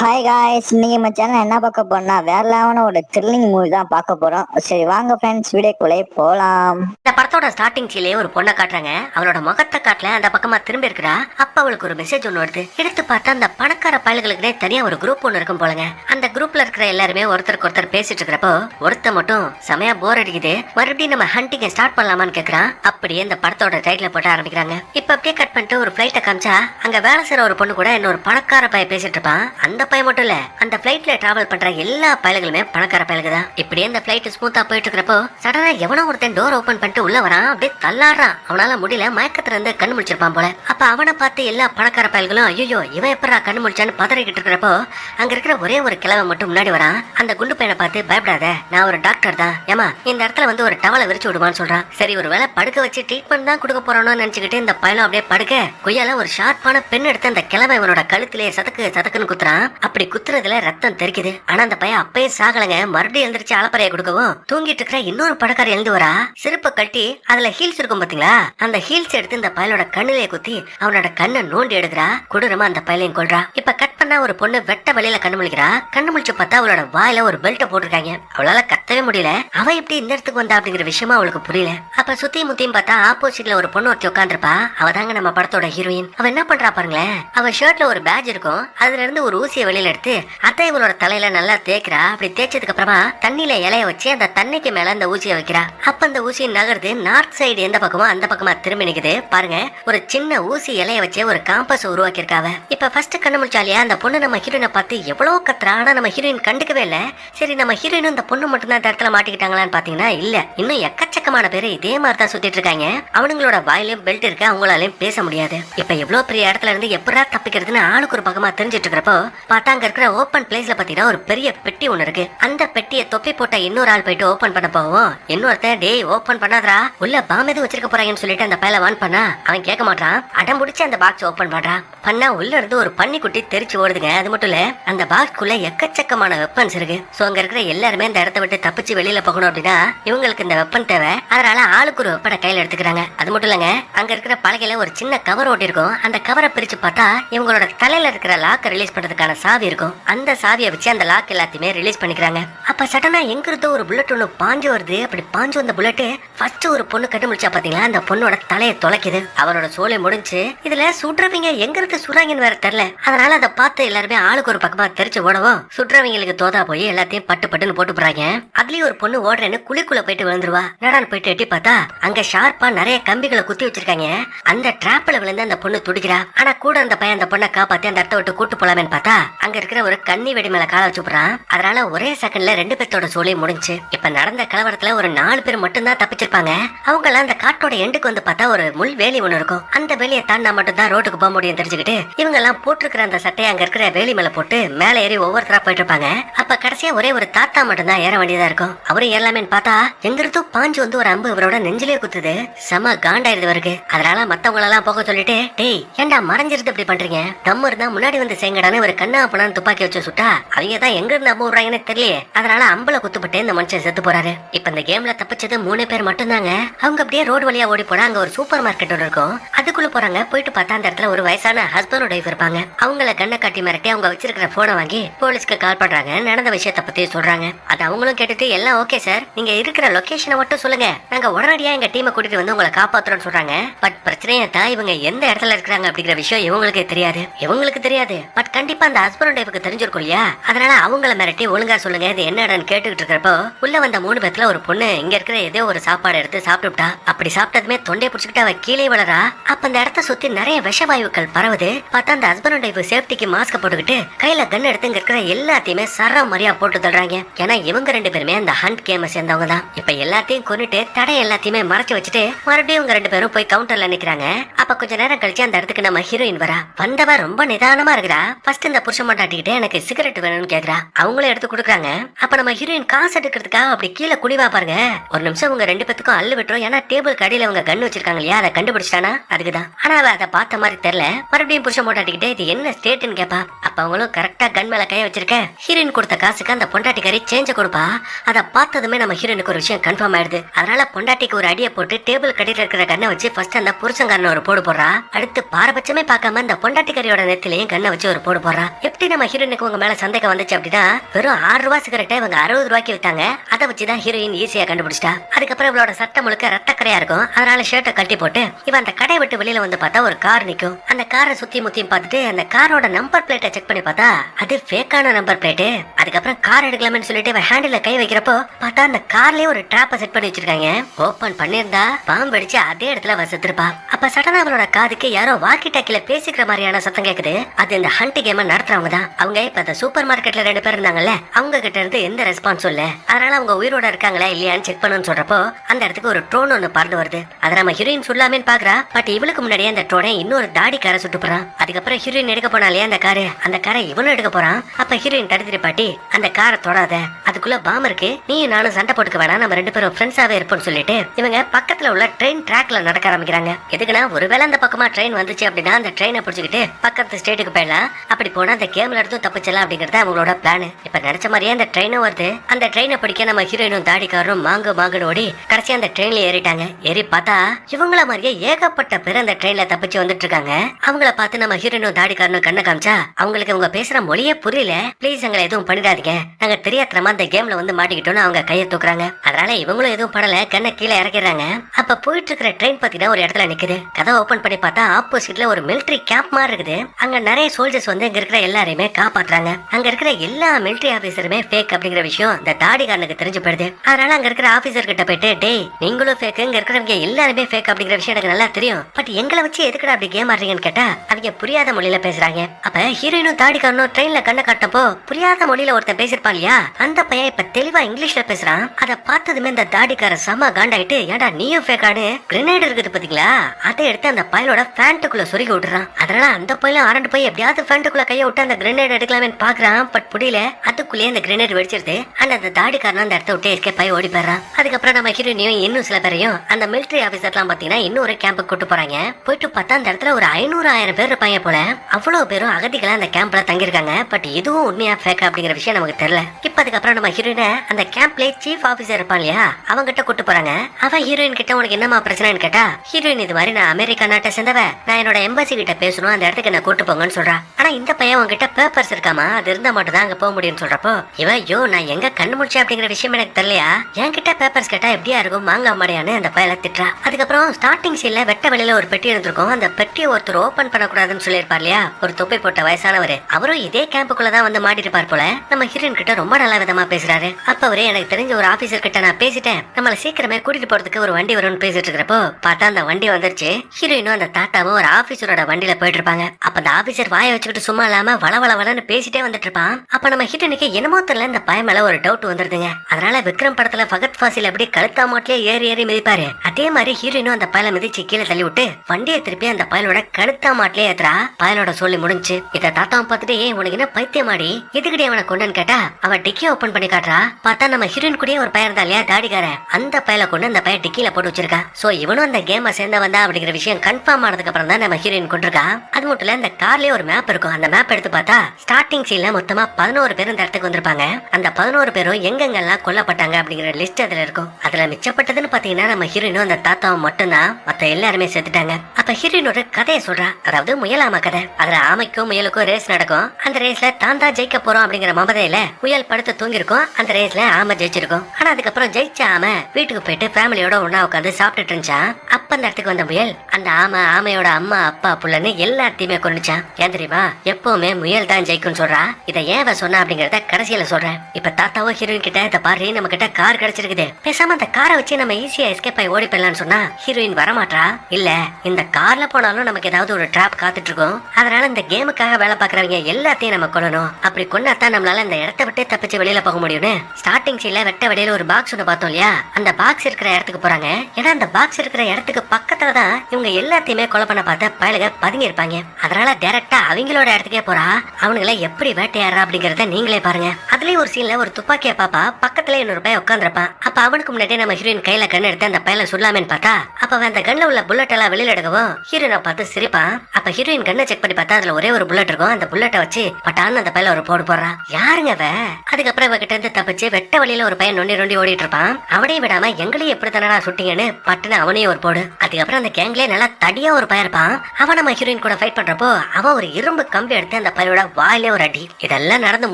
Hi guys இன்னைக்கு நம்ம channel என்ன பார்க்க போறோம்னா வேற லெவலான ஒரு த்ரில்லிங் மூவி தான் பார்க்க போறோம். சரி வாங்க ஃப்ரெண்ட்ஸ் வீடியோக்குள்ளே போலாம். இந்த படத்தோட ஸ்டார்டிங்லயே ஒரு பொண்ணை காட்டுறாங்க. அவளோட முகத்தை காட்டல அந்த பக்கமா திரும்பி இருக்கிறா. அப்ப அவளுக்கு ஒரு மெசேஜ் ஒன்று வருது. எடுத்து பார்த்தா அந்த பணக்கார பயல்களுக்குனே தனியா ஒரு குரூப் ஒன்று இருக்கும் போலங்க. அந்த குரூப்ல இருக்கிற எல்லாருமே ஒருத்தருக்கு ஒருத்தர் பேசிட்டு இருக்கிறப்போ ஒருத்த மட்டும் செமையா போர் அடிக்குது. மறுபடியும் நம்ம ஹண்டிங்கை ஸ்டார்ட் பண்ணலாமான்னு கேக்குறான் அப்படியே இந்த படத்தோட டைட்டில் போட்டு ஆரம்பிக்கிறாங்க. இப்ப அப்படியே கட் பண்ணிட்டு ஒரு ஃபிளைட்டை காமிச்சா அங்க வேலை செய்யற ஒரு பொண்ணு கூட இன்னொரு பணக்கார பைய பேசிட்டு இருப்பான் அந்த பையன் மட்டும் இல்ல அந்த ஃபிளைட்ல டிராவல் பண்ற எல்லா பயல்களுமே பணக்கார பயலுக்கு தான். இப்படியே இந்த ஃபிளைட் ஸ்மூத்தா போயிட்டு இருக்கிறப்போ சடனா எவனோ ஒருத்தன் டோர் ஓபன் பண்ணிட்டு உள்ள வரான் அப்படியே தள்ளாடுறான். அவனால முடியல மயக்கத்துல இருந்து கண்ணு முடிச்சிருப்பான் போல. அப்ப அவனை பார்த்து எல்லா பணக்கார பயல்களும் ஐயோ இவன் எப்படா கண்ணு முடிச்சான்னு பதறிக்கிட்டு இருக்கிறப்போ அங்க இருக்கிற ஒரே ஒரு கிழவை மட்டும் முன்னாடி வரான். அந்த குண்டு பையனை பார்த்து பயப்படாத நான் ஒரு டாக்டர் தான். ஏமா இந்த இடத்துல வந்து ஒரு டவலை விரிச்சு விடுவான்னு சொல்றான். சரி ஒரு வேலை படுக்க வச்சு ட்ரீட்மெண்ட் தான் கொடுக்க போறோம்னு நினைச்சுக்கிட்டு இந்த பையனும் அப்படியே படுக்க கொய்யால ஒரு ஷார்ப்பான பெண் எடுத்து அந்த கிழமை இவனோட கழுத்திலே சதக்கு சதக்குன்னு குத்துறான். அப்படி குத்துறதுல ரத்தம் தெரிக்குது ஆனா அந்த பையன் அப்பயே சாகலங்க. மறுபடியும் எழுந்திருச்சு அலப்பறையை கொடுக்கவும் தூங்கிட்டு இருக்கிற இன்னொரு படக்கார எழுந்து வரா. செருப்பை கட்டி அதுல ஹீல்ஸ் இருக்கும் பாத்தீங்களா? அந்த ஹீல்ஸ் எடுத்து இந்த பயலோட கண்ணிலே குத்தி அவனோட கண்ணை நோண்டி எடுக்கிறா. கொடூரமா அந்த பயலையும் கொள்றா இப்ப கட் பண்ணா ஒரு பொண்ணு வெட்ட வழியில கண்ணு முழிக்கிறா. கண்ணு முழிச்சு பார்த்தா அவளோட வாயில ஒரு பெல்ட்டை போட்டிருக்காங்க. அவளால கத்தவே முடியல. அவ எப்படி இந்த இடத்துக்கு வந்தா அப்படிங்கிற விஷயமா அவளுக்கு புரியல. அப்ப சுத்தி முத்தியும் பார்த்தா ஆப்போசிட்ல ஒரு பொண்ணு ஒருத்தி உட்காந்துருப்பா அவ தாங்க நம்ம படத்தோட ஹீரோயின் அவ என்ன பண்றா பாருங்களேன். அவ ஷர்ட்ல ஒரு பேட்ச் இருக்கும். அதுல இருந்து ஒரு ஊசியை வெளியில எடுத்து அத்தை இவளோட தலையில நல்லா தேய்க்கிறா. அப்படி தேய்ச்சதுக்கு அப்புறமா தண்ணியில இலைய வச்சு அந்த தண்ணிக்கு மேல அந்த ஊசியை வைக்கிறா. அப்ப அந்த ஊசி நகருது நார்த் சைடு எந்த பக்கமோ அந்த பக்கமா திரும்பி நிக்குது. பாருங்க ஒரு சின்ன ஊசி இலைய வச்சு ஒரு காம்பஸ் உருவாக்கி இருக்காவ இப்ப ஃபர்ஸ்ட் கண்ணு முடிச்சாலியா அந்த பொண்ணு நம்ம ஹீரோயினை பார்த்து எவ்வளவு கத்துறா ஆனா நம்ம ஹீரோயின் கண்டுக்கவே இல்ல. சரி நம்ம ஹீரோயினும் இந்த பொண்ணு மட்டும் தான் இந்த இடத்துல மாட்டிக்கிட்டாங்களான்னு பாத்தீங்கன்னா இல்ல. இன்னும் எக்கச்சக்கமான பேரு இதே மாதிரி தான் சுத்திட்டு இருக்காங்க. அவனுங்களோட வாயிலையும் பெல்ட் இருக்கு அவங்களாலையும் பேச முடியாது. இப்ப எவ்வளவு பெரிய இடத்துல இருந்து எப்படா தப்பிக்கிறதுன்னு ஆளுக்கு ஒரு பக்கமா தெரிஞ்சிட்டு இருக்கிறப்போ பார்த்தா அங்க இருக்கிற ஓப்பன் பிளேஸ்ல பாத்தீங்கன்னா ஒரு பெரிய பெட்டி ஒண்ணு இருக்கு. அந்த பெட்டியை தொப்பி போட்ட இன்னொரு ஆள் போயிட்டு ஓபன் பண்ண போவோம் இன்னொருத்தன் டேய் ஓபன் பண்ணாதடா. உள்ள பாம் எதுவும் வச்சிருக்க போறாங்கன்னு சொல்லிட்டு அந்த பையல வான் பண்ணா அவன் கேட்க மாட்டான் அடம் பிடிச்சி அந்த பாக்ஸ் ஓபன் பண்றான் பண்ணா உள்ள இருந்து ஒரு பன்னிக்குட்டி தெரிச்சு ஓடுதுங்க. அது மட்டும் இல்ல அந்த பாக்ஸ்க்குள்ள எக்கச்சக்கமான வெப்பன்ஸ் இருக்கு. சோ அங்க இருக்கிற எல்லாருமே இந்த இடத்த விட்டு தப்பிச்சு வெளியில போகணும் அப்படின்னா இவங்களுக்கு இந்த வெப்பன் தேவை. அதனால ஆளுக்கு ஒரு வெப்பனை கையில எடுத்துக்கிறாங்க. அது மட்டும் இல்லங்க அங்க இருக்கிற பலகையில ஒரு சின்ன கவர் ஓட்டி இருக்கும் அந்த கவரை பிரிச்சு பார்த்தா இவங்களோட தலையில இருக்கிற லாக்கை ரிலீஸ் பண்றதுக்கான சாவி இருக்கும். அந்த சாவியை வச்சு அந்த லாக் எல்லாத்தையுமே ரிலீஸ் பண்ணிக்கிறாங்க. அப்ப சடனா எங்க இருந்தோ ஒரு புல்லட் ஒண்ணு பாஞ்சு வருது. அப்படி பாஞ்சு வந்த புல்லட் ஃபர்ஸ்ட் ஒரு பொண்ணு கட்டு முடிச்சா பாத்தீங்களா? அந்த பொண்ணோட தலையை தொலைக்குது. அவரோட சோலை முடிஞ்சு இதுல சுடுறவங்க எங்க இருந்து சுடுறாங்கன்னு வேற தெரியல. அதனால அதை பார்த்து எல்லாருமே ஆளுக்கு ஒரு பக்கமா தெரிச்சு ஓடவும் சுடுறவங்களுக்கு தோதா போய் எல்லாத்தையும் பட்டு பட்டுன்னு போட்டு போறாங்க. அதுலயும் ஒரு பொண்ணு ஓடுறேன்னு குழிக்குள்ள போயிட்டு விழுந்துருவா. நடான்னு போயிட்டு எட்டி பார்த்தா அங்க ஷார்ப்பா நிறைய கம்பிகளை குத்தி வச்சிருக்காங்க. அந்த டிராப்ல விழுந்து அந்த பொண்ணு துடிக்கிறா. ஆனா கூட அந்த பையன் அந்த பொண்ணை காப்பாத்தி அந்த இடத்த விட்டு கூட்டு போலாமேன்னு பார்த்தா அங்க இருக்கிற ஒரு கன்னி வெடி மேல கால வச்சு போறான் அதனால ஒரே செகண்ட்ல ரெண்டு பேர்த்தோட சோழியும் முடிஞ்சு. இப்ப நடந்த கலவரத்துல ஒரு நாலு பேர் மட்டும்தான் தப்பிச்சிருப்பாங்க. அவங்கெல்லாம் அந்த காட்டோட எண்டுக்கு வந்து பார்த்தா ஒரு முள் வேலி ஒன்று இருக்கும். அந்த வேலியை தாண்டா மட்டும் தான் ரோட்டுக்கு போக முடியும் தெரிஞ்சுக்கிட்டு இவங்க எல்லாம் போட்டிருக்கிற அந்த சட்டையை அங்க இருக்கிற வேலி மேல போட்டு மேல ஏறி ஒவ்வொருத்தரா போயிட்டு இருப்பாங்க. அப்ப கடைசியா ஒரே ஒரு தாத்தா மட்டும் தான் ஏற வேண்டியதா இருக்கும். அவரும் ஏறலாமேன்னு பார்த்தா எங்கிருந்தோ பாஞ்சு வந்து ஒரு அம்பு இவரோட நெஞ்சிலே குத்துது. செம காண்டாயிருது இவருக்கு. அதனால மத்தவங்க எல்லாம் போக சொல்லிட்டு டேய் ஏன்டா மறைஞ்சிருந்து இப்படி பண்றீங்க? நம்ம இருந்தா முன்னாடி வந்து சேங்கடான்னு ஒரு கண்ணா பணம் துப்பாக்கி வச்சு சுட்டா அவங்க தான் எங்க இருந்து அம்பு விடுறாங்கன்னு தெரியலையே. அதனால அம்பல குத்துப்பட்டு இந்த மனுஷன் செத்து போறாரு. இப்ப இந்த கேம்ல தப்பிச்சது மூணு பேர் மட்டும்தாங்க. அவங்க அப்படியே ரோடு வழியா ஓடி போனா அங்க ஒரு சூப்பர் மார்க்கெட் ஒன்று இருக்கும். அதுக்குள்ள போறாங்க. போயிட்டு பார்த்தா அந்த இடத்துல ஒரு வயசான ஹஸ்பண்ட் ஒய்ஃப் இருப்பாங்க. அவங்கள கண்ணை காட்டி மிரட்டி அவங்க வச்சிருக்கிற போனை வாங்கி போலீஸ்க்கு கால் பண்றாங்க. நடந்த விஷயத்த பத்தி சொல்றாங்க. அது அவங்களும் கேட்டுட்டு எல்லாம் ஓகே சார் நீங்க இருக்கிற லொகேஷனை மட்டும் சொல்லுங்க. நாங்க உடனடியா எங்க டீமை கூட்டிட்டு வந்து உங்களை காப்பாத்துறோம்னு சொல்றாங்க. பட் பிரச்சனையை தான் இவங்க எந்த இடத்துல இருக்கிறாங்க? அப்படிங்கிற விஷயம் இவங்களுக்கு தெரியாது. இவங்களுக்கு தெரியாது. பட் கண்டிப்பா அந்த ஹஸ்பண்ட் ஒய்ஃபுக்கு தெரிஞ்சிருக்கும் இல்லையா? அதனால அவங்கள மிரட்டி ஒழுங்கா சொல்லுங்க. இது என்னடான்னு கேட்டுக்கிட்டு இருக்கிறப்போ உள்ள வந்த மூணு பேத்துல ஒரு பொண்ணு இங்க இருக்கிற ஏதோ ஒரு சாப்பாடு எடுத்து சாப்பிட்டுட்டா அப்படி சாப்பிட்டதுமே தொண்டை பிடிச்சிக்கிட்டு அவ கீழே வளரா? அப்ப அந்த இடத்த சுத்தி நிறைய விஷவாயுக்கள் பரவுது. பார்த்தா அந்த ஹஸ்பண்ட் ஒய்ஃப் சேஃப்டிக்கு மாஸ்க் போட்டுக்கிட்டு கையில கன் எடுத்து இங்க இருக்கிற எல்லாத்தையுமே சர மரியா போட்டு தள்ளுறாங்க. ஏன்னா இவங்க ரெண்டு பேருமே அந்த ஹண்ட் கேமை சேர்ந்தவங்க தான். இப்ப எல்லாத்தையும் கொன்னுட்டு தடை எல்லாத்தையுமே மறைச்சு வச்சுட்டு மறுபடியும் இவங்க ரெண்டு பேரும் போய் கவுண்டர்ல நிக்கிறாங்க. அப்ப கொஞ்ச நேரம் கழிச்சு அந்த இடத்துக்கு நம்ம ஹீரோயின் வரா. வந்தவ ரொம்ப நிதானமா இருக்கிறா. ஃபர்ஸ்ட் இந்த புருஷன் மாட்டாட்டிக்கிட்டு எனக்கு சிகரெட் வேணும்னு கேக்குறா. அவங்களும் எடுத்து கொடுக்குறாங்க. அப்ப நம்ம ஹீரோயின் காசு எடுக்கிறதுக்காக அப்படி கீழே குனிவா பாருங்க. ஒரு நிமிஷம் உங்க ரெண்டு பேத்துக்கும் அல்ல விட்டுரும். ஏன்னா டேபிள் கடையில அவங்க கன் வச்சிருக்காங்க இல்லையா? அதை கண்டுபிடிச்சிட்டானா? அதுக்குதான். ஆனா அவ அதை பார்த்த மாதிரி தெரியல. மறுபடியும் புருஷ மோட்டாட்டிக்கிட்டே இது என்ன ஸ்டேட்னு கேப்பா? அப்ப அவங்களும் கரெக்டா கன் மேல கைய வச்சிருக்க. ஹீரோயின் கொடுத்த காசுக்கு அந்த பொண்டாட்டிக்காரி சேஞ்ச கொடுப்பா. அதை பார்த்ததுமே நம்ம ஹீரோனுக்கு ஒரு விஷயம் கன்ஃபார்ம் ஆயிடுது. அதனால பொண்டாட்டிக்கு ஒரு அடியை போட்டு டேபிள் கடையில இருக்கிற கண்ணை வச்சு ஃபர்ஸ்ட் அந்த புருஷங்காரன ஒரு போடு போடுறா. அடுத்து பாரபட்சமே பார்க்காம அந்த பொண்டாட்டிக்காரியோட நெத்திலையும் கண்ணை வச்சு ஒரு போடு போடுறா. எப்படி நம்ம ஹீரோனுக்கு உங்க மேல சந்தேகம் வந்துச்சு அப்படின்னா வெறும் ஆறு ரூபாய் சிகரெட்டை இவங்க அறுபது ரூபாய்க்கு வித்தாங்க. அதை வச்சுதான் ஹீரோயின் ஈஸியா கண்டுபிடிச்சிட்டா. அதுக்கப்புறம் இவளோட சட்ட முழுக்க ரத்த இருக்கும். அதனால ஷர்ட்டை கட்டி போட்டு இவன் அந்த கடையை விட்டு வெளியில வந்து பார்த்தா ஒரு கார் நிக்கும். அந்த காரை சுத்தி முத்தியும் பார்த்துட்டு அந்த காரோட நம்பர் பிளேட்டை செக் பண்ணி பார்த்தா அது ஃபேக்கான நம்பர் பிளேட்டு அதுக்கப்புறம் கார் எடுக்கலாம்னு சொல்லிட்டு இவன் ஹேண்டில் கை வைக்கிறப்போ பார்த்தா அந்த கார்லயே ஒரு ட்ராப்பை செட் பண்ணி வச்சிருக்காங்க. ஓபன் பண்ணியிருந்தா பாம்பு அடிச்சு அதே இடத்துல வசத்திருப்பா. அப்ப சடனா அவனோட காதுக்கு யாரோ வாக்கி டாக்கில பேசிக்கிற மாதிரியான சத்தம் கேக்குது. அது இந்த ஹண்ட் கேம நடத்துறவங்க தான். அவங்க இப்ப அந்த சூப்பர் மார்க்கெட்ல ரெண்டு பேர் இருந்தாங்கல்ல அவங்க கிட்ட இருந்து எந்த ரெஸ்பான்ஸும் இல்ல. அதனால அவங்க உயிரோட இருக்காங்களா இல்லையான்னு செக் பண்ணணும்னு சொல்றப்போ அந்த இடத்துக்கு ஒரு ட்ரோன் ஒன்னு பறந்து வருது. அதை நம்ம ஹீரோயின் சொல்லாமே பாக்குறா. பட் இவளுக்கு முன்னாடியே அந்த ட்ரோனை இன்னொரு தாடி காரை சுட்டு போறான் அதுக்கப்புறம் ஹீரோயின் எடுக்க போனாலே அந்த காரு அந்த காரை இவனும் எடுக்க போறான். அப்ப ஹீரோயின் தடுத்துட்டு பாட்டி அந்த காரை தொடாத. அதுக்குள்ள பாம் இருக்கு. நீயும் நானும் சண்டை போட்டுக்க வேணாம். நம்ம ரெண்டு பேரும் ஃப்ரெண்ட்ஸாவே இருப்போம்னு சொல்லிட்டு இவங்க பக்கத்துல உள்ள ட்ரெயின் ட்ராக்ல நடக்க ஆரம்பிக்கிறாங்க. எதுக்குன்னா ஒருவேளை அந்த பக்கமா ட்ரெயின் வந்துச்சு அப்படின்னா அந்த ட்ரெயினை பிடிச்சிக்கிட்டு பக்கத்து ஸ்டேட்டுக்கு போயிடலாம். அப்படி போனா அந்த கேம்ல எடுத்தும் தப்பிச்சலாம் அப்படிங்கறது அவங்களோட பிளான் இப்ப நினைச்ச மாதிரியே அந்த ட்ரெயினும் வருது. அந்த ட்ரெயினை பிடிக்க நம்ம ஹீரோயினும் தாடிக்காரரும் மாங்கு மாங்குன்னு ஓடி கடைசி அந்த ட்ரெயின்ல ஏறிட்டாங்க. ஏறி பார்த்தா இவங்கள மாதிரியே ஏகப்பட்ட பேர் அந்த ட்ரெயின்ல தப்பிச்சு வந்துட்டு இருக்காங்க அவங்கள பார்த்து நம்ம ஹீரோனும் தாடிக்காரனும் கண்ணை காமிச்சா அவங்களுக்கு இவங்க பேசுற மொழியே புரியல. ப்ளீஸ் எங்களை எதுவும் பண்ணிடாதீங்க. நாங்க தெரியாத்தனமா அந்த கேம்ல வந்து மாட்டிக்கிட்டோம்னு அவங்க கையை தூக்குறாங்க. அதனால இவங்களும் எதுவும் படல கண்ணை கீழே இறக்கிறாங்க அப்ப போயிட்டு இருக்கிற ட்ரெயின் பார்த்தீங்கன்னா ஒரு இடத்துல நிக்குது. கதை ஓபன் பண்ணி பார்த்தா ஆப்போசிட்ல ஒரு மிலிட்டரி கேம்ப் மாதிரி இருக்குது. அங்க நிறைய சோல்ஜர்ஸ் வந்து இங்க இருக்கிற எல்லாரையுமே காப்பாத்துறாங்க. அங்க இருக்கிற எல்லா மிலிட்டரி ஆபீசருமே ஃபேக் அப்படிங்கிற விஷயம் இந்த தாடிக்காரனுக்கு தெரிஞ்சு போயிடுது. அதனால அங்க இருக்கிற ஆபீசர் கிட்ட போயிட்டு டேய் நீங்களும் ஃபேக் இங்க இருக்கிறவங்க எல்லாருமே ஃபேக் அப்படிங்கிற விஷயம் எனக்கு நல்லா தெரியும். பட் எங்களை வச்சு எதுக்குடா அப்படி கேம் ஆடுறீங்கன்னு கேட்டா அவங்க புரியாத மொழியில பேசுறாங்க. அப்ப ஹீரோயினும் தாடிக்காரனும் ட்ரெயின்ல கண்ணை காட்டப்போ புரியாத மொழியில ஒருத்தன் பேசிருப்பான் இல்லையா அந்த பையன் இப்ப தெளிவா இங்கிலீஷ்ல பேசுறான். அதை பார்த்ததுமே இந்த தாடிக்கார செம காண்டாயிட்டு ஏன்டா நீயும் ஃபேக்கானு கிரெனேட் இருக்குது பாத்தீங்களா? அதை எடுத்து அந்த பயலோட ஃபேண்ட்டுக்குள்ள சொருகி விட்டுறான். அதனால அந்த பையலும் அரண்டு போய் எப்படியாவது ஃபேண்ட்டுக்குள்ள கையை விட்டு அந்த கிரெனேட் எடுக்கலாமே பாக்குறான். பட் புடியல அதுக்குள்ளேயே அந்த கிரெனேட் வெடிச்சிருது. அண்ட் அந்த தாடிக்காரன் அந்த இடத்த விட்டு இருக்க பைய ஓடி போயிடுறான். அதுக்கப்புறம் நம்ம ஹீரோயினையும் இன்னும் சில பேரையும் அந்த மிலிட்டரி ஆபீசர்லாம் பாத்தீங்கன்னா இன்னொரு கேம்புக்கு கூட்டு போறாங்க. போயிட்டு பார்த்தா அந்த இடத்துல ஒரு ஐநூறு ஆயிரம் பேர் இருப்பாங்க போல. அவ்வளவு பேரும் அகதிகளா அந்த கேம்ப்ல தங்கியிருக்காங்க. பட் இதுவும் உண்மையா ஃபேக் அப்படிங்கிற விஷயம் நமக்கு தெரியல. இப்ப அதுக்கப்புறம் நம்ம ஹீரோயினை அந்த கேம்ப்ல சீஃப் ஆபீசர் இருப்பான் இல்லையா? அவங்கிட்ட கூட்டு போறாங்க. அவன் ஹீரோயின் கிட்ட உனக்கு என்னமா பிரச்சனைன்னு கேட்டா ஹீரோயின் இது மாதிரி நான் அமெரிக்கா நாட்டை சேர்ந்தவ நான் என்னோட எம்பசி கிட்ட பேசணும். அந்த இடத்துக்கு என்ன கூட்டு போங்கன்னு சொல்றா. ஆனா இந்த பையன் உன்கிட்ட பேப்பர்ஸ் இருக்காமா? அது இருந்தா மட்டும் தான் அங்க போக முடியும்னு சொல்றப்போ இவன் யோ நான் எங்க கண்ணு முடிச்சேன் அப்படிங்கிற விஷயம் எனக்கு தெரியலையா? என்கிட்ட பேப்பர்ஸ் கேட்டா எப்படியா இருக்கும்? மாங்க மாடையான்னு அந்த பயல திட்டுறா. அதுக்கப்புறம் ஸ்டார்டிங் சீன்ல வெட்ட வெளியில ஒரு பெட்டி இருந்திருக்கும் அந்த பெட்டியை ஒருத்தர் ஓபன் பண்ணக்கூடாதுன்னு சொல்லியிருப்பார் இல்லையா? ஒரு தொப்பை போட்ட வயசானவர். அவரும் இதே கேம்புக்குள்ள தான் வந்து மாட்டிருப்பார் போல. நம்ம ஹீரோயின் கிட்ட ரொம்ப நல்ல விதமா பேசுறாரு. அப்ப அவரு எனக்கு தெரிஞ்ச ஒரு ஆபீசர் கிட்ட நான் பேசிட்டேன். நம்மள சீக்கிரமே கூட்டிட்டு போறதுக்கு ஒரு வண்டி வரும்னு பேசிட்டு இருக்கிறப்போ பார்த்தா அந்த வண்டி வந்துருச்சு. ஹீரோயினும் அந்த தாத்தாவும் ஒரு ஆபீசரோட வண்டியில போயிட்டு இருப்பாங்க அப்ப அந்த ஆபீசர் வாயை வச்சுக்கிட்டு சும்மா இல்லாம வள வள வளன்னு பேசிட்டே வந்துட்டு இருப்பான் அப்ப நம்ம ஹீரோனுக்கு என்னமோ தெரியல இந்த பயமேல ஒரு டவுட் வந்துருதுங்க. அதனால விக்ரம் படத்துல பகத் ஃபாசில் எப்படி கழுத்தா மாட்டிலே ஏறி ஏறி மிதிப்பாரு. அதே மாதிரி ஹீரோயினும் அந்த பயல மிதிச்சு கீழே தள்ளி விட்டு வண்டியை திருப்பி அந்த பயலோட கழுத்தா மாட்டிலே ஏத்துறா. பயலோட சொல்லி முடிஞ்சு இத தாத்தாவும் பார்த்துட்டு ஏன் உனக்கு என்ன பைத்தியமாடி? எதுக்கடி அவனை கொண்டுன்னு கேட்டா அவன் டிக்கியை ஓபன் பண்ணி காட்டுறா. பார்த்தா நம்ம ஹீரோயின் கூடயே ஒரு பையன் இருந்தா இல்லையா தாடிக்கார அந்த பயல கொண்டு அந்த பையன் டிக்கில போட்டு வச்சிருக்கா. சோ இவனும் அந்த கேமை சேர்ந்த வந்தா அப்படிங்கிற விஷயம் கன்ஃபார்ம் ஆனதுக்கு அப்புறம் தான் நம்ம ஹீரோயின் கொண்டிருக்கா. அது மட்டும் இல்ல இந்த கார்லயே ஒரு மேப் இருக்கும். அந்த மேப் எடுத்து பார்த்தா ஸ்டார்டிங் சீன்ல மொத்தமா பதினோரு பேர் இந்த இடத்துக்கு வந்திருப்பாங்க. அந்த பதினோரு பேரும் எங்கெங்கெல்லாம் கொல்லப்பட்டாங்க அப்படிங்கிற லிஸ்ட் அதுல இருக்கும். அதுல மிச்சப்பட்டது மிச்சப்பட்டதுன்னு பாத்தீங்கன்னா நம்ம ஹீரோயினும் அந்த தாத்தாவும் மட்டும்தான். மத்த எல்லாருமே செத்துட்டாங்க அப்ப ஹீரோயினோட கதையை சொல்றா. அதாவது முயலாம கதை. அதுல ஆமைக்கும் முயலுக்கும் ரேஸ் நடக்கும். அந்த ரேஸ்ல தான் தான் ஜெயிக்க போறோம் அப்படிங்கிற மமதையில முயல் படுத்து தூங்கிருக்கும் அந்த ரேஸ்ல ஆமை ஜெயிச்சிருக்கும். ஆனா அதுக்கப்புறம் ஜெயிச்ச ஆமை வீட்டுக்கு போயிட்டு ஃபேமிலியோட ஒன்னா உட்காந்து சாப்பிட்டுட்டு இருந்துச்சான் அப்ப அந்த இடத்துக்கு வந்த முயல் அந்த ஆமை ஆமையோட அம்மா அப்பா புள்ளன்னு எல்லாத்தையுமே கொண்டுச்சான் ஏன் தெரியுமா? எப்பவுமே முயல் தான் ஜெயிக்கும்னு சொல்றா. இதை ஏன் சொன்னா அப்படிங்கறத கடைசியில சொல்றேன். இப்ப தாத்தாவோ ஹீரோயின் கிட்ட இதை பாரு நம்ம கிட்ட கார் கிடைச்சிருக்குது. பேசாம அந்த காரை வச்சு நம்ம நம்ம ஈஸியா எஸ்கேப் ஆகி ஓடி போயிடலாம்னு சொன்னா ஹீரோயின் வரமாட்டா இல்ல இந்த கார்ல போனாலும் நமக்கு ஏதாவது ஒரு ட்ராப் காத்துட்டு இருக்கும் அதனால இந்த கேமுக்காக வேலை பாக்குறவங்க எல்லாத்தையும் நம்ம கொள்ளணும் அப்படி கொண்டாதான் நம்மளால இந்த இடத்த விட்டு தப்பிச்சு வெளியில போக முடியும்னு ஸ்டார்டிங் சீல வெட்ட வெளியில ஒரு பாக்ஸ் ஒன்று பார்த்தோம் இல்லையா? அந்த பாக்ஸ் இருக்கிற இடத்துக்கு போறாங்க. ஏன்னா அந்த பாக்ஸ் இருக்கிற இடத்துக்கு பக்கத்துல தான் இவங்க எல்லாத்தையுமே கொலை பண்ண பார்த்த பயலுக பதுங்கி இருப்பாங்க அதனால டேரக்டா அவங்களோட இடத்துக்கே போறா. அவனுங்கள எப்படி வேட்டையாடுறா அப்படிங்கறத நீங்களே பாருங்க. அதுலயும் ஒரு சீன்ல ஒரு துப்பாக்கிய பாப்பா. பக்கத்துல இன்னொரு பையன் உட்காந்துருப்பான் அப்ப அவனுக்கு முன்னாடியே நம்ம ஹீரோயின் கையில கையில கண் எடுத்து அந்த பையல சுடலாமேன்னு பார்த்தா அப்ப அந்த கன்ல உள்ள புல்லட் எல்லாம் வெளியில எடுக்கவும் ஹீரோனை பார்த்து சிரிப்பான். அப்ப ஹீரோயின் கண்ணை செக் பண்ணி பார்த்தா அதுல ஒரே ஒரு புல்லட் இருக்கும். அந்த புல்லட்டை வச்சு பட்டான்னு அந்த பையல ஒரு போடு போடுறான் யாருங்க அவ? அதுக்கப்புறம் இவகிட்ட இருந்து தப்பிச்சு வெட்ட வழியில ஒரு பையன் நொண்டி நொண்டி ஓடிட்டு இருப்பான். அவனையும் விடாம எங்களையும் எப்படி தானடா சுட்டிங்கன்னு பட்டுன்னு அவனையும் ஒரு போடு. அதுக்கப்புறம் அந்த கேங்லயே நல்லா தடியா ஒரு பையன் இருப்பான். அவன் நம்ம ஹீரோயின் கூட ஃபைட் பண்றப்போ அவன் ஒரு இரும்பு கம்பி எடுத்து அந்த பையனோட வாயிலே ஒரு அடி. இதெல்லாம் நடந்து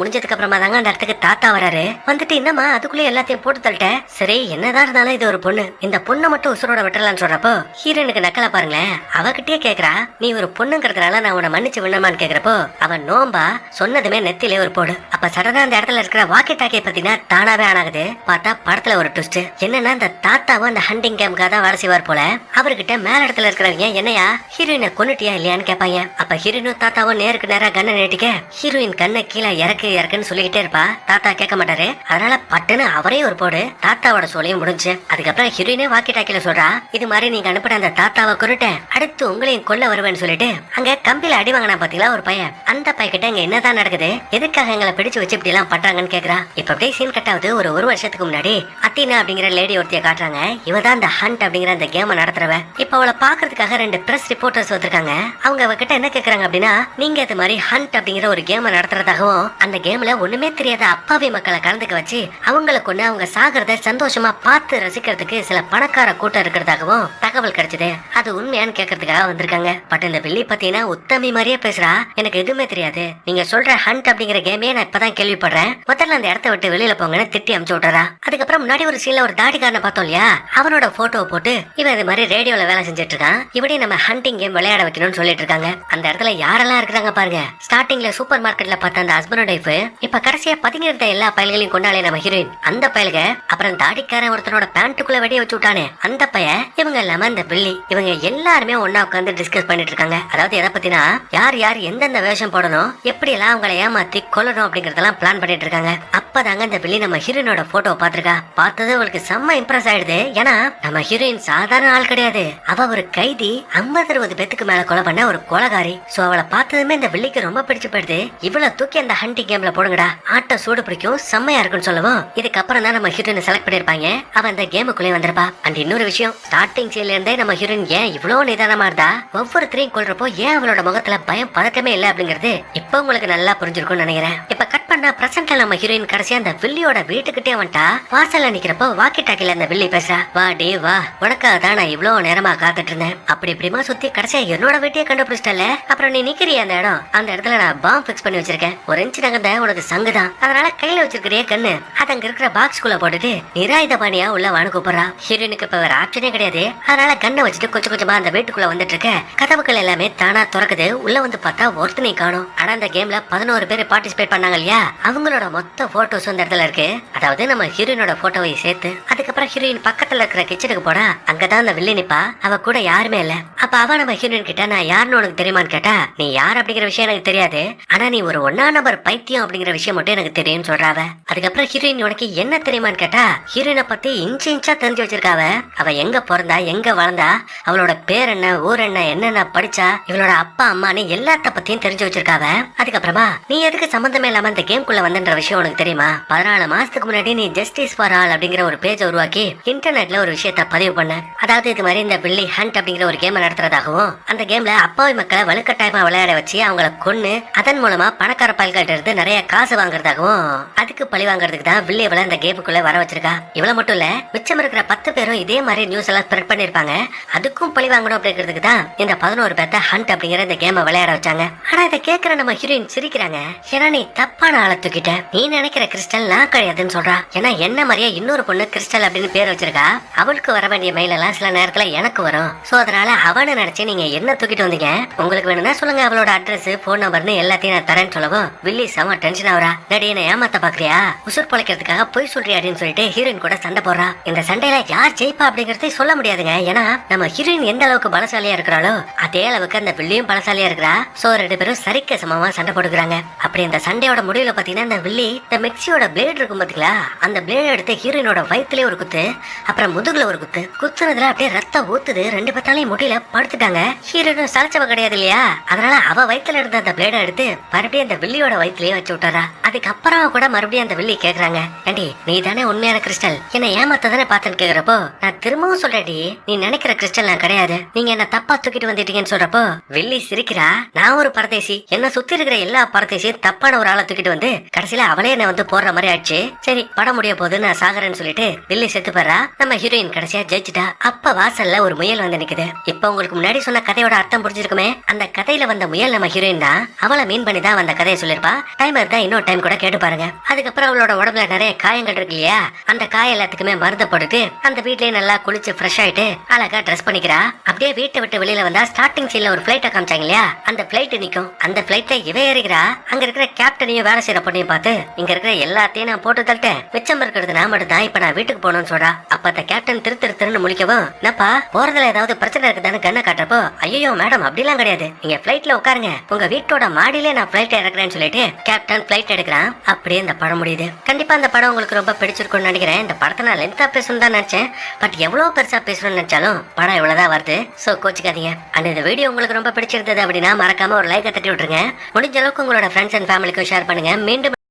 முடிஞ்சதுக்கு அப்புறமா தாங்க அந்த இடத்துக்கு தாத்தா வராரு. வந்துட்டு என்னம்மா அதுக்குள்ளே எல்லாத்தையும் போட்டு தள்ளிட்டேன் சரி என்னதான் இருந்தாலும் இது ஒரு பொண்ணு. இந்த பொண்ணை மட்டும் உசுரோட விட்டுறலாம்னு சொல்றப்போ ஹீரோனுக்கு நக்கலா பாருங்களேன். அவகிட்டயே கேக்குறா நீ ஒரு பொண்ணுங்கிறதுனால நான் உன்னை மன்னிச்சு விடணுமான்னு கேக்குறப்போ அவன் நோம்பா சொன்னதுமே நெத்திலே ஒரு போடு. அப்ப சடனா அந்த இடத்துல இருக்கிற வாக்கி டாக்கிய பாத்தீங்கன்னா தானாவே ஆனாகுது பார்த்தா படத்துல ஒரு ட்விஸ்ட் என்னன்னா அந்த தாத்தாவும் அந்த ஹண்டிங் கேம்காக தான் வேலை செய்வார் போல. அவர்கிட்ட மேல இடத்துல இருக்கிறவங்க என்னையா ஹீரோயினை கொன்னுட்டியா இல்லையான்னு கேட்பாங்க அப்ப ஹீரோயினும் தாத்தாவும் நேருக்கு நேரா கண்ணை நீட்டிக்க ஹீரோயின் கண்ணை கீழே இறக்கு இறக்குன்னு சொல்லிக்கிட்டே இருப்பா. தாத்தா கேட்க மாட்டாரு. அதனால பட்டுன்னு அவரே ஒரு போடு. தாத்தாவோட சோலையும் முடிஞ்சு. அதுக்கப்புறம் ஹீரோயினே வாக்கி டாக்கில சொல்றா இது மாதிரி நீங்க அனுப்பின அந்த தாத்தாவை குருட்ட அடுத்து உங்களையும் கொல்ல வருவேன்னு சொல்லிட்டு அங்க கம்பில அடி வாங்கினா பாத்தீங்களா ஒரு பையன்? அந்த பையன் இங்க என்னதான் நடக்குது? எதுக்காக எங்களை பிடிச்சு வச்சு இப்படி எல்லாம் பண்றாங்கன்னு கேக்குறா? இப்ப அப்படியே சீன் கட் ஆகுது. ஒரு ஒரு வருஷத்துக்கு முன்னாடி அத்தினா அப்படிங்கிற லேடி ஒருத்திய காட்டுறாங்க. இவ தான் அந்த ஹண்ட் அப்படிங்கிற அந்த கேம நடத்துறவ. இப்ப அவளை பாக்குறதுக்காக ரெண்டு பிரஸ் ரிப்போர்ட்டர்ஸ் வந்திருக்காங்க. அவங்க அவகிட்ட என்ன கேக்குறாங்க அப்படின்னா நீங்க இது மாதிரி ஹண்ட் அப்படிங்கிற ஒரு கேம நடத்துறதாகவும் அந்த கேம்ல ஒண்ணுமே தெரியாத அப்பாவி மக்களை கலந்துக்க வச்சு அவங்கள கொண்டு அவங்க சாகிறத சந்தோஷமா பார்த்து ரசிக்கிறதுக்கு சில பணக்கார கூட்டம் இருக்கிறதாகவும் தகவல் கிடைச்சது. அது உண்மையான்னு கேட்கறதுக்காக வந்திருக்காங்க. பட் இந்த வெள்ளி பாத்தீங்கன்னா உத்தமி மாதிரியே பேசுறா. எனக்கு எதுவுமே தெரியாது. நீங்க சொல்ற ஹண்ட் அப்படிங்கிற கேமே நான் இப்பதான் கேள்விப்படுறேன். முதல்ல அந்த இடத்த விட்டு வெளியில போங்கன்னு திட்டி அமுச்சு விட்டுறா. அதுக்கப்புறம் முன்னாடி ஒரு சீன்ல ஒரு தாடிக்காரனை பார்த்தோம் இல்லையா? அவனோட போட்டோவை போட்டு இவன் இது மாதிரி ரேடியோல வேலை செஞ்சுட்டு இருக்கான். இப்படி நம்ம ஹண்டிங் கேம் விளையாட வைக்கணும்னு சொல்லிட்டு இருக்காங்க. அந்த இடத்துல யாரெல்லாம் இருக்கிறாங்க பாருங்க. ஸ்டார்டிங்ல சூப்பர் மார்க்கெட்ல பார்த்த அந்த ஹஸ்பண்ட் ஒய்ஃப் இப்ப கடைசியா பதுங்கி இருந்த எல்லா பயல்களையும் கொண்டாலே நம்ம ஹீரோயின் அந்த பயல்க அப்புறம் தாடிக்காரன் ஒருத்தனோட பேண்ட்டுக்குள்ள வெடிய வச்சு விட்டானே அந்த பையன் இவங்க இல்லாம இந்த பில்லி இவங்க எல்லாருமே ஒன்னா உட்காந்து டிஸ்கஸ் பண்ணிட்டு இருக்காங்க. அதாவது எதை பத்தினா யார் யார் எந்தெந்த வேஷம் போடணும் எப்படி எல்லாம் அவங்களை ஏமாத்தி கொல்லணும் அப்படிங்கறதெல்லாம் பிளான் பண்ணிட்டு இருக்காங்க. அப்பதாங்க இந்த பில்லி நம்ம ஹீரோனோட போட்டோ பாத்திருக்கா பார்த்தது அவளுக்கு செம்ம இம்ப்ரெஸ் ஆயிடுது. ஏன்னா நம்ம ஹீரோயின் சாதாரண ஆள் கிடையாது. அவ ஒரு கைதி ஐம்பது அறுபது பேத்துக்கு மேல கொலை பண்ண ஒரு கொலகாரி. சோ அவளை பார்த்ததுமே இந்த பிள்ளைக்கு ரொம்ப பிடிச்சு போயிடுது. இவ்வளவு தூக்கி அந்த ஹண்டிங் கேம்ல போடுங்கடா. ஆட்ட சூடு பிடிக்கும் செம்மையா இருக்குன்னு சொல்லவும் இதுக்கப்புறம் தான் நம்ம ஹீரோயின் செலக்ட் பண்ணிருப்பாங்க அவன் அந்த கேமுக்குள்ளே வந்திருப்பா. அண்ட் இன்னொரு விஷயம் ஸ்டார்டிங் சீன்ல இருந்தே நம்ம ஹீரோயின் ஏன் இவ்வளவு நிதானமா இருந்தா? ஒவ்வொருத்தரையும் கொள்றப்போ ஏன் அவளோட முகத்துல பயம் பதட்டமே இல்ல அப்படிங்கிறது இப்ப உங்களுக்கு நல்லா புரிஞ்சிருக்கும்னு நினைக்கிறேன். இப்ப கட் பண்ணா பிரசன்ட்ல நம்ம ஹீரோயின் கடைசியா அந்த வில்லியோட வீட்டுக்கிட்டே வந்துட்டா? வாசல்ல நிக்கிறப்போ வாக்கி டாக்கில அந்த வில்லி பேசுறா வா டே வா. உனக்காக தான் நான் இவ்வளவு நேரமா காத்துட்டு இருந்தேன். அப்படி இப்படிமா சுத்தி கடைசியா என்னோட வீட்டையே கண்டுபிடிச்சிட்டல அப்புறம் நீ நிக்கிறிய அந்த இடம்? அந்த இடத்துல நான் பாம் பிக்ஸ் பண்ணி வச்சிருக்கேன். ஒரு இன்ச்சு நகர்ந்த உனக்கு சங்குதான் அதனால கையில வச்சிருக்கிறிய கண்ணு அது அங்க இருக்கிற பாக்ஸ்குள்ள போட்டுட்டு நிராயுத பாணியா உள்ள வானு கூப்பிடுறா ஹீரோனுக்கு இப்ப வேற ஆப்ஷனே கிடையாது. அதனால கண்ணை வச்சுட்டு கொஞ்சம் கொஞ்சமா அந்த வீட்டுக்குள்ள வந்துட்டு இருக்க கதவுகள் எல்லாமே தானா திறக்குது. உள்ள வந்து பார்த்தா ஒருத்தனையும் காணும். ஆனா அந்த கேம்ல பதினோரு பேர் பார்ட்டிசிபேட் பண்ணாங்க இல்லையா? அவங்களோட மொத்த போட்டோஸ் அந்த இடத்துல இருக்கு. அதாவது நம்ம ஹீரோயினோட போட்டோவை சேர்த்து அதுக்கப்புறம் ஹீரோயின் பக்கத்துல இருக்கிற கிச்சனுக்கு போனா அங்கதான் அந்த வில்லி நிப்பா. அவ கூட யாருமே இல்ல. அப்ப அவ நம்ம ஹீரோயின் கிட்ட நான் யாருன்னு உனக்கு தெரியுமான்னு கேட்டா நீ யார்? அப்படிங்கிற விஷயம் எனக்கு தெரியாது. ஆனா நீ ஒரு ஒன்னா நம்பர் பைத்தியம் அப்படிங்கிற விஷயம் மட்டும் எனக்கு தெரியும்னு சொல்றாவ அதுக்கப்புறம் ஹீரோயின் உனக்கு என்ன தெரியுமான்னு கேட்டா ஹீரோயினை பத்தி இன்ச்சு இன்ச்சா தெரிஞ்சு வச்சிருக்காவ? அவ எங்க பிறந்தா எங்க வளர்ந்தா அவளோட பேர் என்ன ஊர் என்ன என்னென்ன படிச்சா இவளோட அப்பா அம்மான்னு எல்லாத்த பத்தியும் தெரிஞ்சு வச்சிருக்காவ? அதுக்கப்புறமா நீ எதுக்கு சம்பந்தமே இல்லாம இந்த கேம்குள்ள வந்துன்ற விஷயம் உனக்கு தெரியுமா? பதினாலு மாசத்துக்கு முன்னாடி நீ ஜஸ்டிஸ் ஃபார் ஆல் அப்படிங்கிற ஒரு பேஜ் உருவாக்கி இன்டர்நெட்ல ஒரு விஷயத்த பதிவு பண்ண. அதாவது இது மாதிரி இந்த பில்லி ஹண்ட் அப்படிங்கிற ஒரு கேம் நடத்துறதாகவும் அந்த கேம்ல அப்பாவி மக்களை வலுக்கட்டாயமா விளையாட வச்சு அவங்கள கொன்னு அதன் மூலமா பணக்கார பயல்கிட்ட இருந்து நிறைய காசு வாங்குறதாகவும் அதுக்கு பழி வாங்குறதுக்கு தான் வில்லி இவளை இந்த கேமுக்குள்ள வர வச்சிருக்கா. இவ்வளவு மட்டும் இல்ல மிச்சம் இருக்கிற பத்து பேரும் இதே மாதிரி நியூஸ் எல்லாம் ஸ்ப்ரெட் பண்ணிருப்பாங்க. அதுக்கும் பழி வாங்கணும் அப்படிங்கிறதுக்கு தான் இந்த பதினோரு பேர்த்த ஹண்ட் அப்படிங்கிற இந்த கேமை விளையாட வச்சாங்க. ஆனா இதை கேட்கிற நம்ம ஹீரோயின் சிரிக்கிறாங்க. ஏன்னா நீ தப்பான ஆளை தூக்கிட்ட. நீ நினைக்கிற கிறிஸ்டல் நான் கிடையாதுன்னு சொல்றா. ஏன்னா என்ன மாதிரியே இன்னொரு பொண்ணு கிறிஸ்டல் அப்படின்னு பேர் வச்சிருக்கா. அவளுக்கு வர வேண்டிய மெயில் எல்லாம் சில நேரத்துல எனக்கு வரும். சோ அதனால அவனை நினைச்சு நீங்க என்ன தூக்கிட்டு வந்தீங்க? உங்களுக்கு வேணும்னா சொல்லுங்க. அவளோட அட்ரஸ் போன் நம்பர்னு எல்லாத்தையும் நான் தரேன்னு சொல்லவும் வில்லி செம டென்ஷன் ஆகுறா. டேடி என்ன ஏமாத்த பாக்குறியா? உசுர் பொழைக்கிறதுக்காக பொய் சொல்றியா அப்படின்னு சொல்லிட்டு ஹீரோயின் கூட சண்டை போடுறா. இந்த சண்டையில யார் ஜெயிப்பா அப்படிங்கறதே சொல்ல முடியாதுங்க. ஏன்னா நம்ம ஹீரோயின் எந்த அளவுக்கு பலசாலியா இருக்கிறாளோ அதே அளவுக்கு அந்த வில்லியும் பலசாலியா இருக்கிறா. சோ ரெண்டு பேரும் சரிக்க சமமா சண்டை போட்டுக்கிறாங்க. அப்படி இந்த சண்டையோட முடிவுல பாத்தீங்கன்னா இந்த வில்லி இந்த மிக்சியோட பிளேட் இருக்கும் பாத்தீங்களா? அந்த பிளேட் எடுத்து ஹீரோயினோட வயித்துலயே ஒரு குத்து அப்புறம் முதுகுல ஒரு குத்து. குத்துனதுல அப்படியே ரத்தம் ஊத்துது. ரெண்டு பத்தாலையும் முடியல படுத்துட்டாங்க. ஹீரோயினும் சளைச்சவ கிடையாது இல்லையா? அதனால அவ வயித்துல இருந்த அந்த பிளேட எடுத்து மறுபடியும் அந்த வில்லியோட வயித்துலயே வச்சு விட்டாரா அதுக்கப்புறம் கூட மறுபடியும் அந்த வில்லி கேக்குறாங்க. ஏண்டி நீ தானே உண்மையான கிறிஸ்டல். என்ன ஏமாத்த தானே பார்த்தேன்னு கேக்குறப்போ நான் திரும்பவும் சொல்றேடி நீ நினைக்கிற கிறிஸ்டல் நான் கிடையாது. நீங்க என்ன தப்பா தூக்கிட்டு வந்துட்டீங்கன்னு சொல்றப்போ வில்லி சிரிக்கிறா. நான் ஒரு பரதேசி. என்ன சுத்தி இருக்கிற எல்லா பரதேசியும் தப்பான ஒரு ஆளை தூக்கிட்டு வந்து கடைசியில அவளே என்ன வந்து போடுற மாதிரி ஆயிடுச்சு. சரி படம் முடிய போது நான் சாகரன்னு சொல்லிட்டு வில்லி செத்து போறா நம்ம ஹீரோயின் கடைசியா ஜெயிச்சுட்டா. அப்ப வாசல்ல ஒரு முயல் வந்து நிக்குது. இப்ப உங்களுக்கு முன்னாடி சொன்ன கதையோட அர்த்தம் புரிஞ்சிருக்குமே? அந்த கதையில வந்த முயல் நம்ம ஹீரோயின் தான். அவளை மீன் பண்ணி தான் அந்த கதையை சொல்லிருப்பா டைம் இருந்தா இன்னொரு டைம் கூட கேட்டு பாருங்க. அதுக்கப்புறம் அவளோட உடம்புல நிறைய காயங்கள் இருக்கு இல்லையா? அந்த காய எல்லாத்துக்குமே மருந்து போட்டுட்டு அந்த வீட்லயே நல்லா குளிச்சு ஃப்ரெஷ் ஆயிட்டு அழகா ட்ரெஸ் பண்ணிக்கிறா. அப்படியே வீட்டை விட்டு வெளியில வந்தா ஸ்டார்டிங் சீன்ல ஒரு பிளைட்ட காமிச்சாங்க இல்லையா அந்த பிளைட் நிக்கும். அந்த பிளைட்ல இவ ஏறிக்கிறா. அங்க இருக்கிற கேப்டனையும் வேலை செய்யற பொண்ணையும் பார்த்து இங்க இருக்கிற எல்லாத்தையும் நான் போட்டு தள்ளிட்டேன். மிச்சம் இருக்கிறது நான் மட்டும் தான். இப்ப நான் வீட்டுக்கு போகணும்னு சொல்றா. அப்ப அந்த கேப்டன் திரு திரு திருன்னு முழிக்கவும் என்னப்பா போறதுல ஏதாவது பிரச்சனை இருக்குதான்னு கண்ணை காட்டுறப்போ ஐயோ மேடம் அப்படிலாம் கிடையாது. நீங்க பிளைட்ல உட்காருங்க. உங்க வீட்டோட மாடியிலே நான் பிளைட் இறக்குறேன்னு சொல்லிட்டு கேப்டன் பிளைட் எடுக்கிறான். அப்படியே இந்த படம் முடியுது. கண்டிப்பா இந்த படம் உங்களுக்கு ரொம்ப பிடிச்சிருக்கும்னு நினைக்கிறேன். இந்த படத்தை நான் லென்த்தா பேசணும்னு தான் நினைச்சேன். பட் எவ்வளவு பெருசா பேசணும்னு நினைச்சாலும் படம் இவ்வளவுதான் வருது. ஸோ கோச்சிக்காதீங்க. அண்ட் இந்த வீடியோ உங்களுக்கு ரொம்ப பிடிச்சிருந்தது அப்படின்னா மறக்காம ஒரு லைக்கை தட்டி விட்டுருங்க. முடிஞ்ச அளவுக்கு உங்களோட ஃப்ரெண்ட்ஸ் அண்ட் ஃபேமிலிக்கும் ஷேர் பண்ணுங்க. மீண்டும்